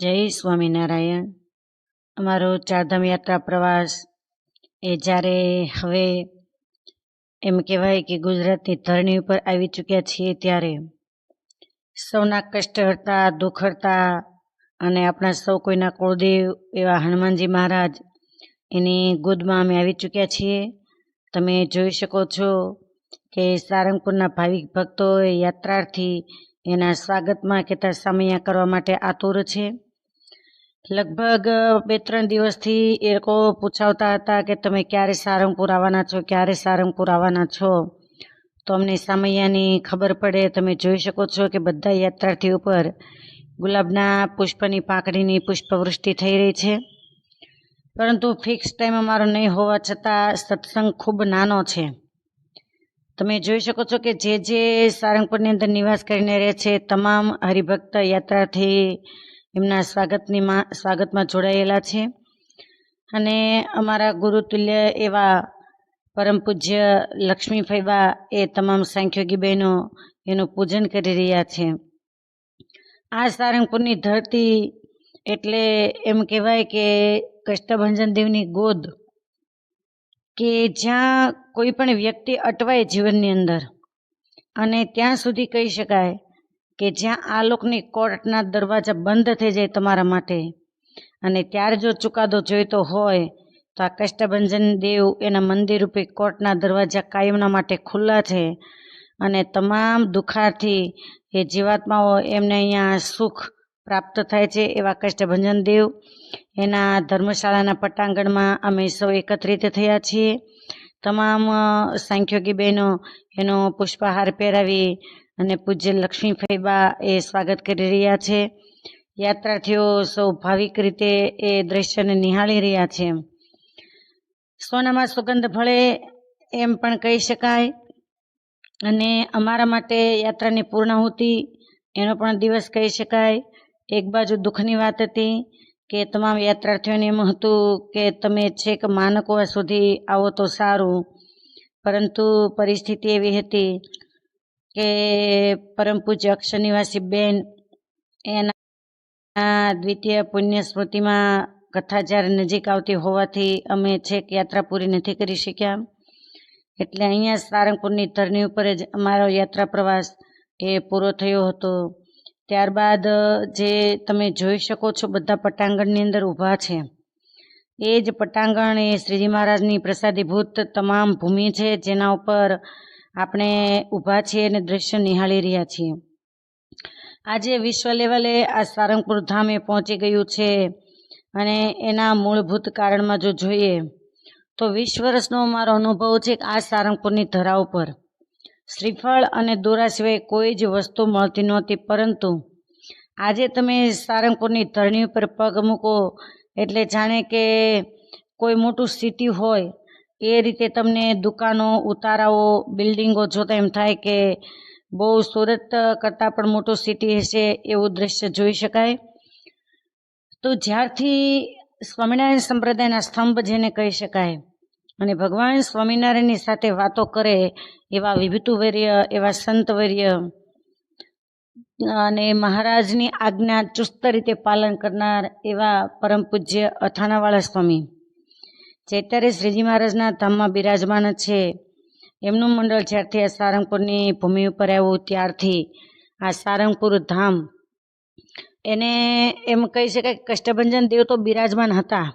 જય સ્વામિનારાયણ અમારો ચારધામ યાત્રા પ્રવાસ એ જ્યારે હવે એમ કહેવાય કે ગુજરાતની ધરણી ઉપર આવી ચૂક્યા છીએ ત્યારે સૌના કષ્ટ હરતા, દુઃખ હરતા અને આપણા સૌ કોઈના કુળદેવ એવા હનુમાનજી મહારાજ એની ગોદમાં અમે આવી ચૂક્યા છીએ. તમે જોઈ શકો છો કે સારંગપુરના ભાવિક ભક્તો યાત્રાર્થી એના સ્વાગતમાં કહેતા સામૈયા કરવા માટે આતુર છે. લગભગ બે ત્રણ દિવસથી એ લોકો પૂછાવતા હતા કે તમે ક્યારે સારંગપુર આવવાના છો, ક્યારે સારંગપુર આવવાના છો? તો અમને સામૈયાની ખબર પડે, તમે જોઈ શકો છો કે બધા યાત્રાર્થીઓ ઉપર ગુલાબના પુષ્પની પાંખડીની પુષ્પવૃષ્ટિ થઈ રહી છે. પરંતુ ફિક્સ ટાઈમ અમારો નહીં હોવા છતાં સત્સંગ ખૂબ નાનો છે. તમે જોઈ શકો છો કે જે જે સારંગપુરની અંદર નિવાસ કરીને રહે છે, તમામ હરિભક્ત યાત્રાથી એમના સ્વાગતની સ્વાગતમાં જોડાયેલા છે. અને અમારા ગુરુતુલ્ય એવા પરમ પૂજ્ય લક્ષ્મી ફૈબા એ તમામ સાંખ્યોગી બહેનો એનું પૂજન કરી રહ્યા છે. આ સારંગપુરની ધરતી એટલે એમ કહેવાય કે કષ્ટભંજન દેવની ગોદ કે જ્યાં કોઈ પણ વ્યક્તિ અટવાય જીવનની અંદર અને ત્યાં સુધી કહી શકાય કે જ્યાં આ લોકની કોર્ટના દરવાજા બંધ થઈ જાય તમારા માટે. અને ત્યારે જો ચુકાદો જોઈતો હોય, તો આ કષ્ટભંજન દેવ એના મંદિર રૂપે કોર્ટના દરવાજા કાયમના માટે ખુલ્લા છે. અને તમામ દુખારથી એ જીવાત્માઓ એમને અહીંયા સુખ પ્રાપ્ત થાય છે એવા કષ્ટભંજન દેવ. એના ધર્મશાળાના પટાંગણમાં અમે સૌ એકત્રિત થયા છીએ. તમામ સાંખ્યોગી બહેનો એનો પુષ્પહાર પહેરાવી અને પૂજ્ય લક્ષ્મીભાઈબા એ સ્વાગત કરી રહ્યા છે. યાત્રાર્થીઓ સૌ રીતે એ દ્રશ્યને નિહાળી રહ્યા છે. સોનામાં સુગંધ ભળે એમ પણ કહી શકાય. અને અમારા માટે યાત્રાની પૂર્ણાહુતિ એનો પણ દિવસ કહી શકાય. એક બાજુ દુઃખની વાત હતી કે તમામ યાત્રાર્થીઓને એમ હતું કે તમે છેક માનકોવા સુધી આવો તો સારું. પરંતુ પરિસ્થિતિ એવી હતી કે પરમ પૂજ્ય અક્ષર નિવાસી બેન, એના દ્વિતીય પુણ્ય સ્મૃતિમાં કથા જ્યારે નજીક આવતી હોવાથી અમે છેક યાત્રા પૂરી નથી કરી શક્યા. એટલે અહીંયા સારંગપુરની ધરણી ઉપર જ અમારો યાત્રા પ્રવાસ એ પૂરો થયો હતો. ત્યારબાદ જે તમે જોઈ શકો છો બધા પટાંગણની અંદર ઊભા છે. એ જ પટાંગણ એ શ્રીજી મહારાજની પ્રસાદીભૂત તમામ ભૂમિ છે જેના ઉપર આપણે ઊભા છીએ અને દ્રશ્ય નિહાળી રહ્યા છીએ. આજે વિશ્વ લેવલે આ સારંગપુર ધામ પહોંચી ગયું છે અને એના મૂળભૂત કારણમાં જો જોઈએ તો વીસ વર્ષનો મારો અનુભવ છે કે આ સારંગપુરની ધરા ઉપર શ્રીફળ અને દોરા સિવાય કોઈ જ વસ્તુ મળતી નહોતી, પરંતુ આજે તમે સારંગપુરની ધરણી ઉપર પગ મૂકો એટલે જાણે કે કોઈ મોટું સિટી હોય એ રીતે તમને દુકાનો, ઉતારાઓ, બિલ્ડિંગો જોતા એમ થાય કે બહુ સુરત કરતાં પણ મોટું સિટી હશે એવું દ્રશ્ય જોઈ શકાય. તો જ્યારથી સ્વામિનારાયણ સંપ્રદાયના સ્તંભ જેને કહી શકાય અને ભગવાન સ્વામિનારાયણની સાથે વાતો કરે એવા વિભૂતુવર્ય, એવા સંતવર્ય અને મહારાજની આજ્ઞા ચુસ્ત રીતે પાલન કરનાર એવા પરમ પૂજ્ય અથાણાવાળા સ્વામી. જે શ્રીજી મહારાજના ધામમાં બિરાજમાન છે. એમનું મંડળ જ્યારથી આ સારંગપુરની ભૂમિ ઉપર આવ્યું ત્યારથી આ સારંગપુર ધામ. એને એમ કહી શકાય કષ્ટભંજન દેવ તો બિરાજમાન હતા.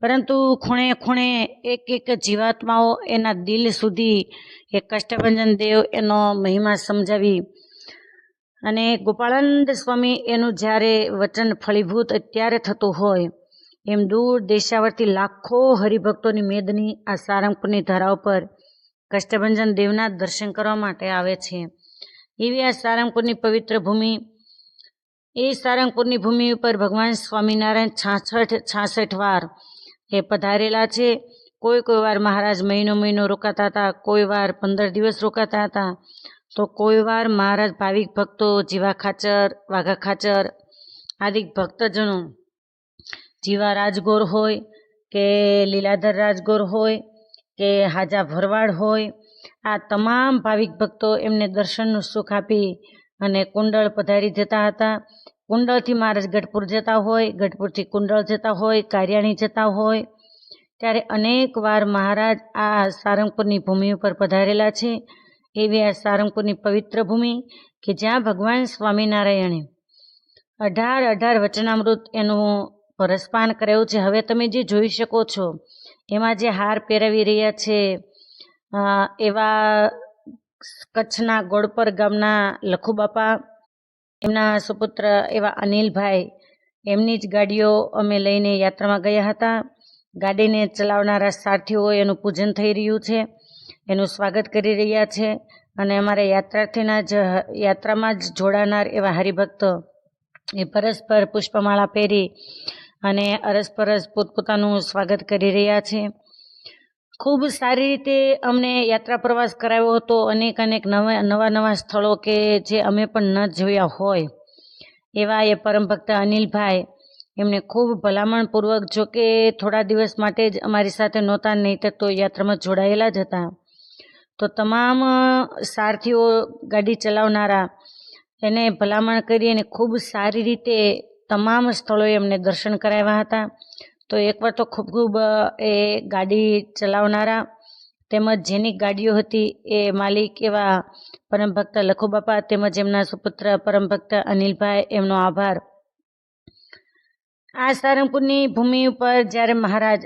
પરંતુ ખૂણે ખૂણે એક એક જીવાત્માઓ એના દિલ સુધી એ કષ્ટભંજન દેવ એનો મહિમા સમજાવી. અને ગોપાળાનંદ સ્વામી એનું જ્યારે વચન ફળીભૂત અત્યારે થતું હોય એમ દૂર દેશાવરથી લાખો હરિભક્તોની મેદની આ સારંગપુરની ધરાવ પર કષ્ટભંજન દેવના દર્શન કરવા માટે આવે છે. એવી આ સારંગપુરની પવિત્ર ભૂમિ, એ સારંગપુરની ભૂમિ ઉપર ભગવાન સ્વામિનારાયણ છાસઠ છાસઠ વાર એ પધારેલા છે. કોઈ કોઈ વાર મહારાજ મહિનો મહિનો રોકાતા હતા, કોઈ વાર પંદર દિવસ રોકાતા હતા, તો કોઈ વાર મહારાજ ભાવિક ભક્તો, જીવા ખાચર, વાઘા ખાચર, આદિ ભક્તજનો જીવા રાજગોર હોય, કે લીલાધર રાજગોર હોય, કે હાજા ભરવાડ હોય, આ તમામ ભાવિક ભક્તો એમને દર્શનનું સુખ આપી અને કુંડળ પધારી જતા હતા. કુંડળથી મહારાજ ગઢપુર જતા હોય, ગઢપુરથી કુંડળ જતા હોય, કાર્યાણી જતા હોય, ત્યારે અનેક વાર મહારાજ આ સારંગપુરની ભૂમિ ઉપર પધારેલા છે. એવી આ સારંગપુરની પવિત્ર ભૂમિ કે જ્યાં ભગવાન સ્વામિનારાયણે અઢાર અઢાર વચનામૃત એનું પરસપાન કરાયું છે. હવે તમે જે જોઈ શકો છો, એમાં જે હાર પહેરાવી રહ્યા છે એવા કચ્છના ગોળપર ગામના લખુબાપા, એમના સુપુત્ર એવા અનિલભાઈ, એમની જ ગાડીઓ અમે લઈને યાત્રામાં ગયા હતા. ગાડીને ચલાવનારા સાથીઓ એનું પૂજન થઈ રહ્યું છે, એનું સ્વાગત કરી રહ્યા છે અને અમારા યાત્રાર્થીના જ, યાત્રામાં જ જોડાનાર એવા હરિભક્તો એ પરસ્પર પુષ્પમાળા પહેરી અને અરસપરસ પોતપોતાનું સ્વાગત કરી રહ્યા છે. ખૂબ સારી રીતે અમને યાત્રા પ્રવાસ કરાવ્યો હતો. અનેક અનેક નવા નવા નવા સ્થળો કે જે અમે પણ ન જોયા હોય, એવા એ પરમ ભક્ત અનિલભાઈ. એમને ખૂબ ભલામણપૂર્વક જો કે થોડા દિવસ માટે જ અમારી સાથે નહોતા નહીં તો યાત્રામાં જોડાયેલા જ હતા. તો તમામ સારથીઓ ગાડી ચલાવનારા, એને ભલામણ કરી અને ખૂબ સારી રીતે તમામ સ્થળોએ એમને દર્શન કરાવ્યા હતા. તો એકવાર તો ખૂબ ખૂબ એ ગાડી ચલાવનારા તેમજ જેની ગાડીઓ હતી એ માલિક એવા પરમ ભક્ત લખુબાપા તેમજ એમના સુપુત્ર પરમ ભક્ત અનિલભાઈ, એમનો આભાર. આ સારંગપુરની ભૂમિ ઉપર જ્યારે મહારાજ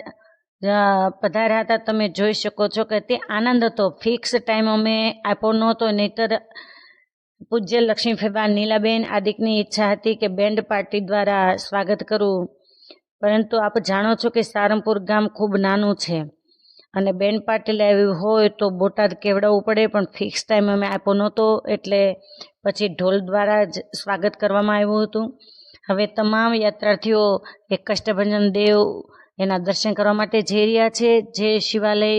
પધાર્યા હતા, તમે જોઈ શકો છો કે તે આનંદ હતો. ફિક્સ ટાઈમ અમે આપ્યો નહોતો, નહીતર પૂજ્ય લક્ષ્મીફેબા નીલાબેન આદિકની ઈચ્છા હતી કે બેન્ડ પાર્ટી દ્વારા સ્વાગત કરવું પરંતુ આપ જાણો છો કે સારંગપુર ગામ ખૂબ નાનું છે અને બેન્ડ પાર્ટી લાવી હોય તો બોટાદ કેવડાવવું પડે, પણ ફિક્સ ટાઈમ અમે આપ્યો નહોતો એટલે પછી ઢોલ દ્વારા જ સ્વાગત કરવામાં આવ્યું હતું. હવે તમામ યાત્રાર્થીઓ એક કષ્ટભંજન દેવ એના દર્શન કરવા માટે જઈ રહ્યા છે. જે શિવાલય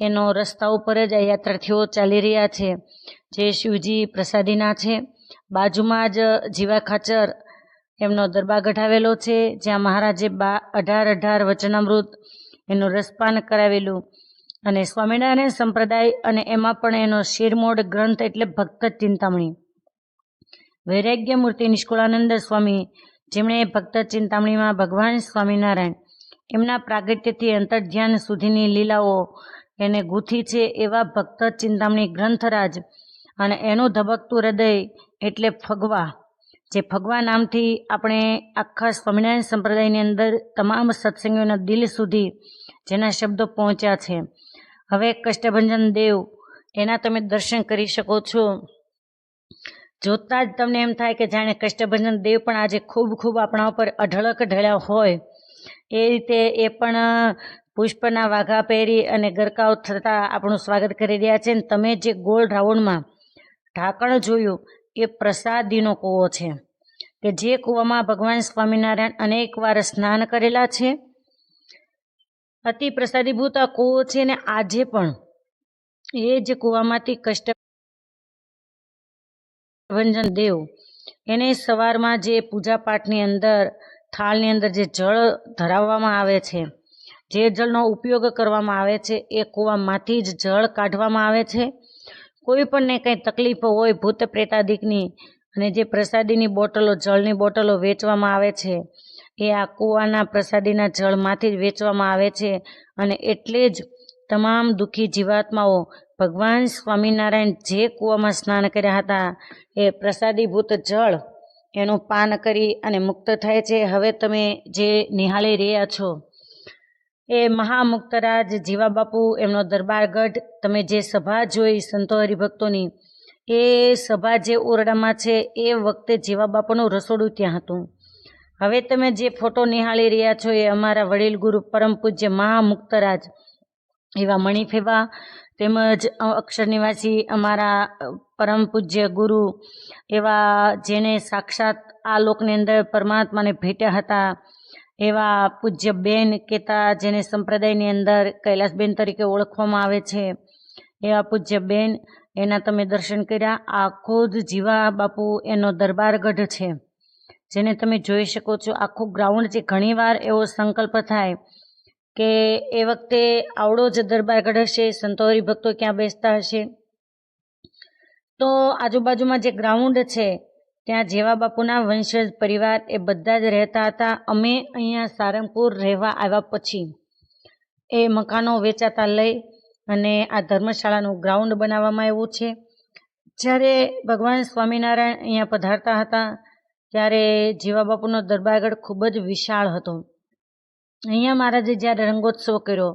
એનો રસ્તા ઉપર જ આ યાત્રાર્થીઓ ચાલી રહ્યા છે. જે શિવજી પ્રસાદીના છે. બાજુમાં જ જીવા ખાચર એમનો દરબાર ગઢાવેલો છે. જ્યાં મહારાજે બા અઢાર અઢાર વચનામૃત એનું રસપાન કરાવેલું. અને સ્વામિનારાયણ સંપ્રદાય અને એમાં પણ એનો શિરમોડ ગ્રંથ એટલે ભક્ત ચિંતામણી. વૈરાગ્ય મૂર્તિ નિષ્કુળાનંદ સ્વામી, જેમણે ભક્ત ચિંતામણીમાં ભગવાન સ્વામિનારાયણ. એમના પ્રાગટ્યથી અંતર્ધ્યાન સુધીની લીલાઓ એને ગૂંથી છે એવા ભક્ત ચિંતામણી ગ્રંથરાજ. અને એનું ધબકતું હૃદય એટલે ફગવા, જે ફગવા નામથી આપણે આખા સ્વામિનારાયણ સંપ્રદાયની અંદર તમામ સત્સંગીઓના દિલ સુધી જેના શબ્દો પહોંચ્યા છે. હવે કષ્ટભંજન દેવ, એના તમે દર્શન કરી શકો છો. જોતાં જ તમને એમ થાય કે જાણે કષ્ટભંજન દેવ પણ આજે ખૂબ ખૂબ આપણા ઉપર અઢળક ઢળ્યા હોય. એ રીતે એ પણ પુષ્પના વાઘા પહેરી અને ગરકાવ થતાં આપણું સ્વાગત કરી રહ્યા છે અને તમે જે ગોળ રાઉન્ડમાં ઢાંકણ જોયું, એ પ્રસાદીનો કૂવો છે. કે જે કૂવામાં ભગવાન સ્વામિનારાયણ અનેક વાર સ્નાન કરેલા છે? અતિ પ્રસાદીભૂત આ કૂવો છે ને આજે પણ એ જ કૂવામાંથી કષ્ટ ભંજન દેવ. એને સવારમાં જે પૂજા પાઠની અંદર, થાળની અંદર જે જળ ધરાવવામાં આવે છે જે જળનો ઉપયોગ કરવામાં આવે છે, એ કૂવામાંથી જ જળ કાઢવામાં આવે છે. કોઈ પણને કંઈ તકલીફ હોય, ભૂત પ્રેતાદિકની અને જે પ્રસાદીની બોટલો, જળની બોટલો વેચવામાં આવે છે, એ આ કૂવાના પ્રસાદીના જળમાંથી જ વેચવામાં આવે છે અને એટલે જ તમામ દુઃખી જીવાત્માઓ ભગવાન સ્વામિનારાયણ જે કૂવામાં સ્નાન કર્યા હતા, એ પ્રસાદીભૂત જળ એનું પાન કરી અને મુક્ત થાય છે. હવે તમે જે નિહાળી રહ્યા છો એ મહામુક્તરાજ જીવા બાપુ એમનો દરબારગઢ તમે જે સભા જોઈ સંતો હરિભક્તોની, એ સભા જે ઓરડામાં છે, એ વખતે જીવા બાપુનું રસોડું ત્યાં હતું. હવે તમે જે ફોટો નિહાળી રહ્યા છો, એ અમારા વડીલ ગુરુ પરમ પૂજ્ય મહામુક્તરાજ, એવા મણિફેવા તેમજ અક્ષર નિવાસી અમારા પરમ પૂજ્ય ગુરુ, એવા જેને સાક્ષાત આ લોકની અંદર પરમાત્માને ભેટ્યા હતા એવા પૂજ્ય બેન કેતા જેને સંપ્રદાયની અંદર કૈલાસબેન તરીકે ઓળખવામાં આવે છે. એવા પૂજ્ય બેન, એના તમે દર્શન કર્યા આખો જ જીવા બાપુ એનો દરબારગઢ છે. જેને તમે જોઈ શકો છો, આખું ગ્રાઉન્ડ જે ઘણીવાર એવો સંકલ્પ થાય કે એ વખતે આવડો જ દરબારગઢ હશે, સંતો ભક્તો ક્યાં બેસતા હશે. તો આજુબાજુમાં જે ગ્રાઉન્ડ છે ત્યાં જેવા બાપુના વંશજ પરિવાર એ બધા જ રહેતા હતા. અમે અહીંયા સારંગપુર રહેવા આવ્યા પછી એ મકાનો વેચાતા લઈ અને આ ધર્મશાળાનું ગ્રાઉન્ડ બનાવવામાં આવ્યું છે. જ્યારે ભગવાન સ્વામિનારાયણ અહીંયા પધારતા હતા, ત્યારે જીવા બાપુનો દરબારગઢ ખૂબ જ વિશાળ હતો. અહીંયા મહારાજે જ્યારે રંગોત્સવ કર્યો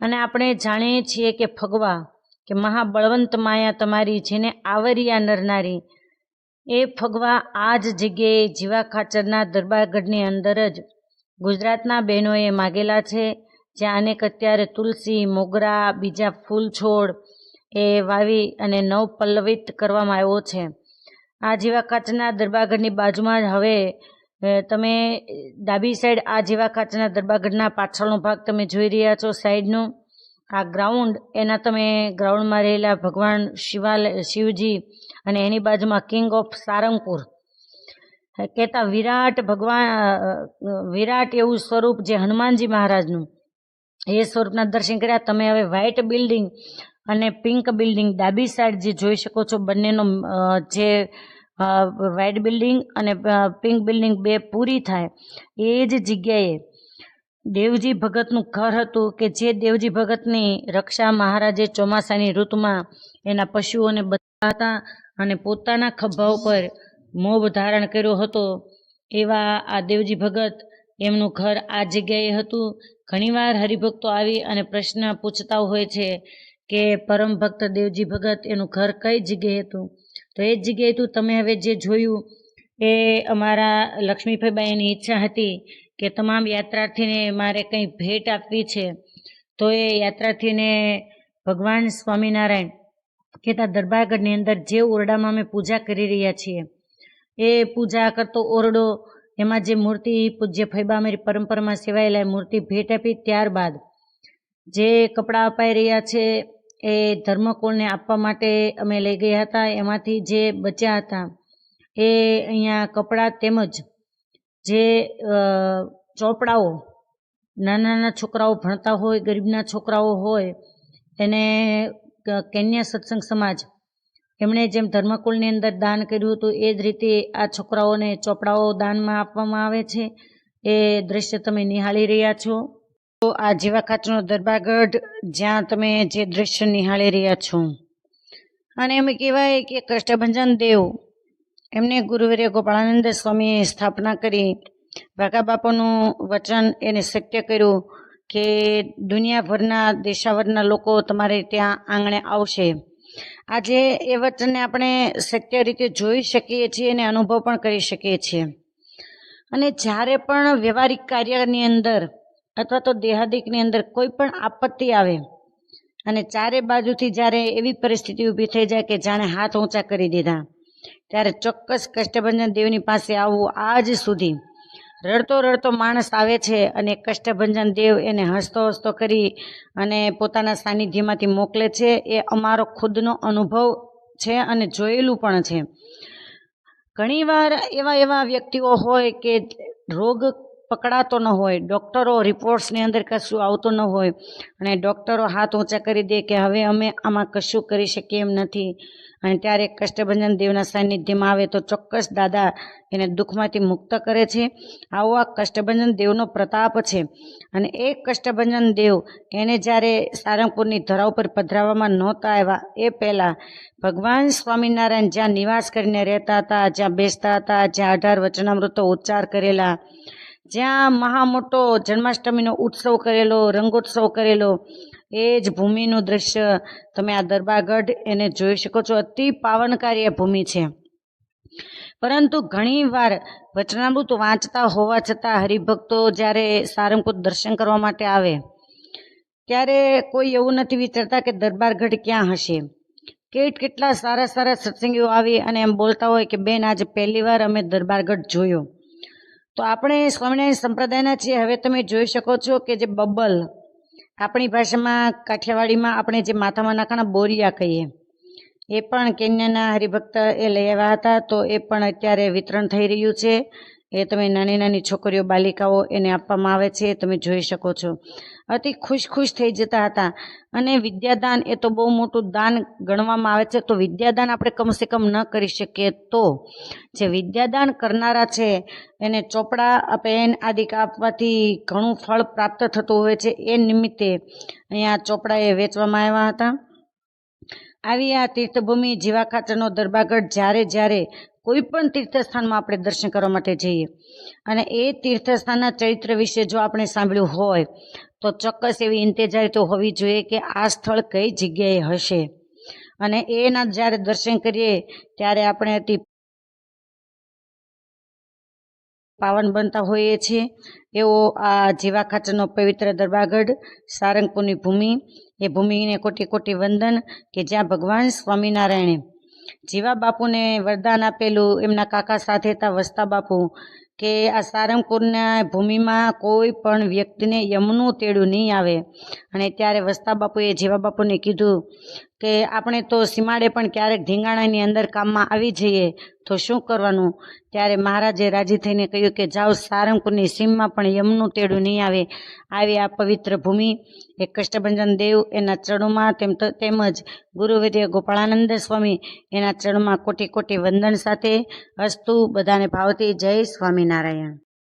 અને આપણે જાણીએ છીએ કે ફગવા કે મહાબળવંત માયા તમારી જેને આવરિયા નરનારી એ ફગવા આ જ જગ્યાએ જીવા ખાચરના દરબારગઢની અંદર જ ગુજરાતના બહેનોએ માગેલા છે, જ્યાં અનેક અત્યારે તુલસી, મોગરા, બીજા ફૂલ છોડ એ વાવી અને નવ પલ્લવિત કરવામાં આવ્યો છે. આ જીવા કાચના દરબારગઢની બાજુમાં જ હવે તમે ડાબી સાઈડ આ જીવા કાચના દરબારગઢના પાછળનો ભાગ તમે જોઈ રહ્યા છો, સાઈડનો. આ ગ્રાઉન્ડ, એના તમે ગ્રાઉન્ડમાં રહેલા ભગવાન શિવાલય શિવજી અને એની બાજુમાં કિંગ ઓફ સારંગપુર. કહેતા વિરાટ ભગવાન વિરાટ એવું સ્વરૂપ જે હનુમાનજી મહારાજનું. એ સ્વરૂપના દર્શન કર્યા. તમે હવે વ્હાઇટ બિલ્ડિંગ અને પિંક બિલ્ડિંગ ડાબી સાઈડ જે જોઈ શકો છો બંનેનો જે વ્હાઇટ બિલ્ડિંગ અને પિંક બિલ્ડિંગ બે પૂરી થાય. એ જ જગ્યાએ દેવજી ભગતનું ઘર હતું કે જે દેવજી ભગતની રક્ષા મહારાજે ચોમાસાની ઋતુમાં એના પશુઓને બધા હતા અને પોતાના ખભા ઉપર મોભ ધારણ કર્યો હતો. એવા આ દેવજી ભગત એમનું ઘર આ જગ્યાએ હતું. ઘણીવાર હરિભક્તો આવી અને પ્રશ્ન પૂછતા હોય છે કે પરમ ભક્ત દેવજી ભગત એનું ઘર કઈ જગ્યાએ હતું? તો એ જગ્યાએ હતું. તમે હવે જે જોયું એ અમારા લક્ષ્મીભાઈબાઈની ઈચ્છા હતી કે તમામ યાત્રાર્થીને મારે કંઈ ભેટ આપવી છે, તો એ યાત્રાર્થીને ભગવાન સ્વામિનારાયણ કહેતા દરબારગઢની અંદર જે ઓરડામાં અમે પૂજા કરી રહ્યા છીએ, એ પૂજા કરતો ઓરડો, એમાં જે મૂર્તિ, પૂજ્ય ફૈબા અમારી પરંપરામાં સેવાયેલા મૂર્તિ ભેટ આપી ત્યારબાદ જે કપડાં અપાઈ રહ્યા છે, એ ધર્મકોળને આપવા માટે અમે લઈ ગયા હતા. એમાંથી જે બચ્યા હતા, એ અહીંયા કપડાં તેમજ જે ચોપડાઓ, નાના નાના છોકરાઓ ભણતા હોય, ગરીબના છોકરાઓ હોય, એને કન્યા સત્સંગ સમાજ, એમણે જેમ ધર્મકુળની અંદર દાન કર્યું હતું, એ જ રીતે આ છોકરાઓને ચોપડાઓ દાનમાં આપવામાં આવે છે. એ દ્રશ્ય તમે નિહાળી રહ્યા છો. તો આ જીવા ખાચરનો દરબારગઢ, જ્યાં તમે જે દ્રશ્ય નિહાળી રહ્યા છો. અને એમ કહેવાય કે કષ્ટભંજન દેવ એમને ગુરુવર્ય ગોપાળાનંદ સ્વામીએ સ્થાપના કરી. વાઘા બાપુનું વચન એને શક્ય કર્યું કે દુનિયાભરના, દેશાવરના લોકો તમારે ત્યાં આંગણે આવશે. આજે એ વચનને આપણે શક્ય રીતે જોઈ શકીએ છીએ અને અનુભવ પણ કરી શકીએ છીએ. અને જ્યારે પણ વ્યવહારિક કાર્યની અંદર અથવા તો દેહાદિકની અંદર કોઈ પણ આપત્તિ આવે અને ચારે બાજુથી જ્યારે એવી પરિસ્થિતિ ઊભી થઈ જાય કે જાણે હાથ ઊંચા કરી દીધા ત્યારે ચોક્કસ કષ્ટભંજન દેવની પાસે આવવું આજ સુધી. રડતો રડતો માણસ આવે છે અને કષ્ટભંજન દેવ એને હસતો હસતો કરી અને પોતાના સાનિધ્યમાંથી મોકલે છે. એ અમારો ખુદનો અનુભવ છે અને જોયેલું પણ છે. ઘણીવાર એવા એવા વ્યક્તિઓ હોય કે રોગ પકડાતો ન હોય, ડૉક્ટરો રિપોર્ટ્સની અંદર કશું આવતું ન હોય અને ડૉક્ટરો હાથ ઊંચા કરી દે કે હવે અમે આમાં કશું કરી શકીએ એમ નથી. અને ત્યારે કષ્ટભંજન દેવના સાનિધ્યમાં આવે તો ચોક્કસ દાદા એને દુઃખમાંથી મુક્ત કરે છે. આવો આ કષ્ટભંજન દેવનો પ્રતાપ છે. અને એ કષ્ટભંજન દેવ એને જ્યારે સારંગપુરની ધરા ઉપર પધરાવવામાં નહોતા આવ્યા, એ પહેલાં ભગવાન સ્વામિનારાયણ જ્યાં નિવાસ કરીને રહેતા હતા, જ્યાં બેસતા હતા, જ્યાં અઢાર વચનામૃતો ઉચ્ચાર કરેલા, જ્યાં મહા મોટો જન્માષ્ટમીનો ઉત્સવ કરેલો, રંગોત્સવ કરેલો એ જ ભૂમિનું દ્રશ્ય તમે આ દરબારગઢ એને જોઈ શકો છો. અતિ પાવનકારી ભૂમિ છે. પરંતુ ઘણીવાર વચનામૃત વાંચતા હોવા છતાં હરિભક્તો જ્યારે સારંગપુર દર્શન કરવા માટે આવે, ત્યારે કોઈ એવું નથી વિચારતા કે દરબારગઢ ક્યાં હશે. કેટ કેટલા સારા સારા સત્સંગીઓ આવી અને એમ બોલતા હોય કે, બેન, આજે પહેલી વાર અમે દરબારગઢ જોયો. તો આપણે સ્વામિનારાયણ સંપ્રદાયના છીએ. હવે તમે જોઈ શકો છો કે જે બબલ આપણી ભાષામાં કાઠિયાવાડીમાં આપણે જે માથામાં નાખવાના બોરિયા કહીએ, એ પણ કેન્યાના હરિભક્ત એ લઈ આવ્યા હતા, તો એ પણ અત્યારે વિતરણ થઈ રહ્યું છે. એ તમે નાની નાની છોકરીઓ, બાલિકાઓ એને આપવામાં આવે છે, એ તમે જોઈ શકો છો. અતિ ખુશ ખુશ થઈ જતા હતા. અને વિદ્યાદાન એ તો બહુ મોટું દાન ગણવામાં આવે છે. તો વિદ્યાદાન આપણે કમસે કમ ન કરી શકીએ તો જે વિદ્યાદાન કરનારા છે, એને ચોપડા પેન આદિ આપવાથી ઘણું ફળ પ્રાપ્ત થતું હોય છે. એ નિમિત્તે અહીંયા ચોપડા એ વેચવામાં આવ્યા હતા. આવી આ તીર્થભૂમિ જીવા ખાચરનો દરબારગઢ જ્યારે જ્યારે કોઈ પણ તીર્થસ્થાનમાં આપણે દર્શન કરવા માટે જઈએ. અને એ તીર્થસ્થાનના ચરિત્ર વિશે જો આપણે સાંભળ્યું હોય, તો ચોક્કસ એવી ઇંતેજાર તો હોવી જોઈએ કે આ સ્થળ કઈ જગ્યાએ હશે. અને એના જ્યારે દર્શન કરીએ, ત્યારે આપણે અતિ પાવન બનતા હોઈએ છીએ. એવો આ જીવા ખાચરનો પવિત્ર દરબારગઢ, સારંગપુરની ભૂમિ, એ ભૂમિને કોટી કોટી વંદન કે જ્યાં ભગવાન સ્વામિનારાયણે જીવા બાપુને વરદાન આપેલું, એમના કાકા સાથે હતા વસતા બાપુ, કે આ સારંગપુરના ભૂમિમાં કોઈ પણ વ્યક્તિને યમનું તેડું નહીં આવે. અને ત્યારે વસતા બાપુએ જીવા બાપુને કીધું કે, આપણે તો સીમાડે પણ ક્યારેક ધીંગાણાની અંદર કામમાં આવી જઈએ તો શું કરવાનું? ત્યારે મહારાજે રાજી થઈને કહ્યું કે, જાઓ સારંગપુરની સીમમાં પણ યમનું તેડું નહીં આવે. આવી આ પવિત્ર ભૂમિ એ કષ્ટભંજન દેવ એના ચરણોમાં તેમ તેમજ ગુરુવિદ્ય ગોપાળાનંદ સ્વામી એના ચરણોમાં કોટી કોટી વંદન સાથે અસ્તુ બધાને ભાવતી જય સ્વામિનારાયણ.